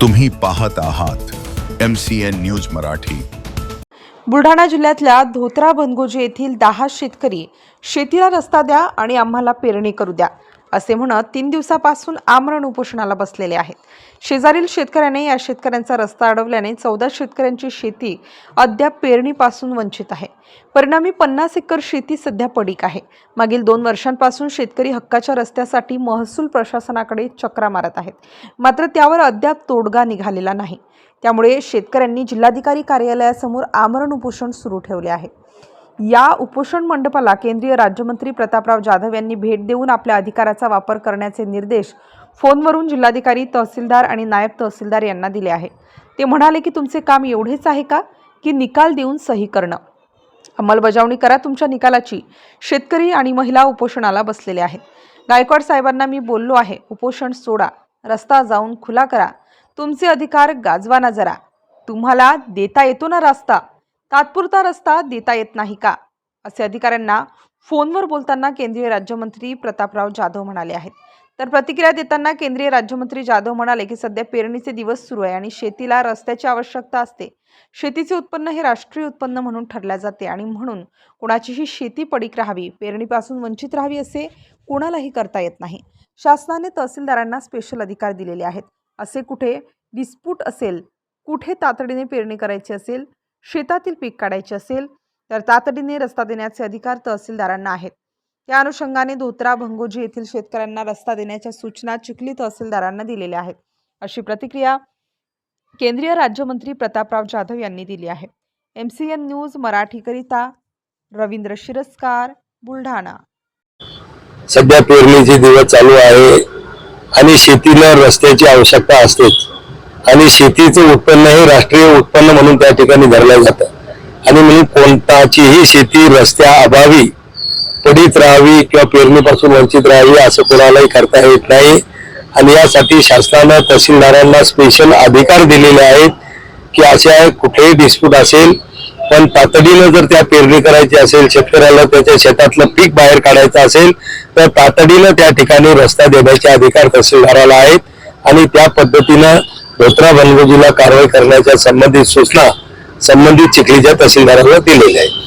तुम्ही पाहत आहात M C N news Marathi. Buldhana जिल्ह्यातल्या धोत्रा बनगोजी येथील दहा शेतकरी शेतीला रस्ता द्या आणि आम्हाला पेरणी करू द्या. असे म्हणत तीन दिवसापासून आमरण उपोषणाला बसलेले आहेत. शेजारील शेतकऱ्याने या शेतकऱ्यांचा रस्ता अडवल्याने चौदा शेतकऱ्यांची शेती अद्याप पेरणीपासून वंचित आहे. परिणामी पन्नास एकर शेती सध्या पडीक आहे. मागील दोन वर्षांपासून शेतकरी हक्काच्या रस्त्यासाठी महसूल प्रशासनाकडे चक्रा मारत आहेत. मात्र त्यावर अद्याप तोडगा निघालेला नाही. त्यामुळे शेतकऱ्यांनी जिल्हाधिकारी कार्यालयासमोर आमरण उपोषण सुरू ठेवले आहे. या उपोषण मंडपाला केंद्रीय राज्यमंत्री प्रतापराव जाधव यांनी भेट देऊन आपल्या अधिकाराचा वापर करण्याचे निर्देश फोनवरून जिल्हाधिकारी तहसीलदार आणि नायब तहसीलदार यांना दिले आहे. ते म्हणाले की तुमचे काम एवढेच आहे का की निकाल देऊन सही करणं? अंमलबजावणी करा तुमच्या निकालाची. शेतकरी आणि महिला उपोषणाला बसलेले आहेत. गायकवाड साहेबांना मी बोललो आहे उपोषण सोडा रस्ता जाऊन खुला करा. तुमचे अधिकार गाजवा ना जरा. तुम्हाला देता येतो ना रस्ता? तात्पुरता रस्ता देता येत नाही का? असे अधिकाऱ्यांना फोनवर बोलताना केंद्रीय राज्यमंत्री प्रतापराव जाधव म्हणाले आहेत. तर प्रतिक्रिया देताना केंद्रीय राज्यमंत्री जाधव म्हणाले की सध्या पेरणीचे दिवस सुरू आहे आणि शेतीला रस्त्याची आवश्यकता असते. शेतीचे उत्पन्न हे राष्ट्रीय उत्पन्न म्हणून ठरल्या जाते आणि म्हणून कोणाचीही शेती पडीक राहावी पेरणीपासून वंचित राहावी असे कोणालाही करता येत नाही. शासनाने तहसीलदारांना स्पेशल अधिकार दिलेले आहेत. असे कुठे डिस्प्यूट असेल कुठे तातडीने पेरणी करायची असेल शेतातील पीक काढायचे असेल तर तातडीने रस्ता देण्याचे अधिकार तहसीलदारांना आहेत. त्या अनुषंगाने धोत्रा भंगोजी येथील शेतकऱ्यांना रस्ता देण्याच्या सूचना चिखली तहसीलदारांना दिलेल्या आहेत. अशी प्रतिक्रिया केंद्रीय राज्यमंत्री प्रतापराव जाधव यांनी दिली आहे. एम सी एन न्यूज मराठीकरिता रवींद्र शिरस्कार बुलढाणा. सध्या पेरणीचे दिवस चालू आहे आणि शेतीला रस्त्याची आवश्यकता असतेच. आणि शेतीचं उत्पन्न हे राष्ट्रीय उत्पन्न म्हणून त्या ठिकाणी धरलं जातं. आणि म्हणून कोणताचीही शेती रस्त्या अभावी पडीत राहावी किंवा पेरणीपासून वंचित राहावी असं कोणालाही करता येत नाही. आणि यासाठी शासनानं तहसीलदारांना स्पेशल अधिकार दिलेले आहेत की अशा कुठेही डिस्प्यूट असेल पण तातडीनं जर त्या पेरणी करायची असेल शेतकऱ्याला त्याच्या शेतातलं पीक बाहेर काढायचं असेल तर तातडीनं त्या ठिकाणी रस्ता देण्याचे अधिकार तहसीलदाराला आहेत. आणि त्या पद्धतीनं धोत्रा बनगोजीला कारवाई करण्याच्या संबंधित सूचना संबंधित चिखलीच्या तहसीलदाराला दिलेल्या आहेत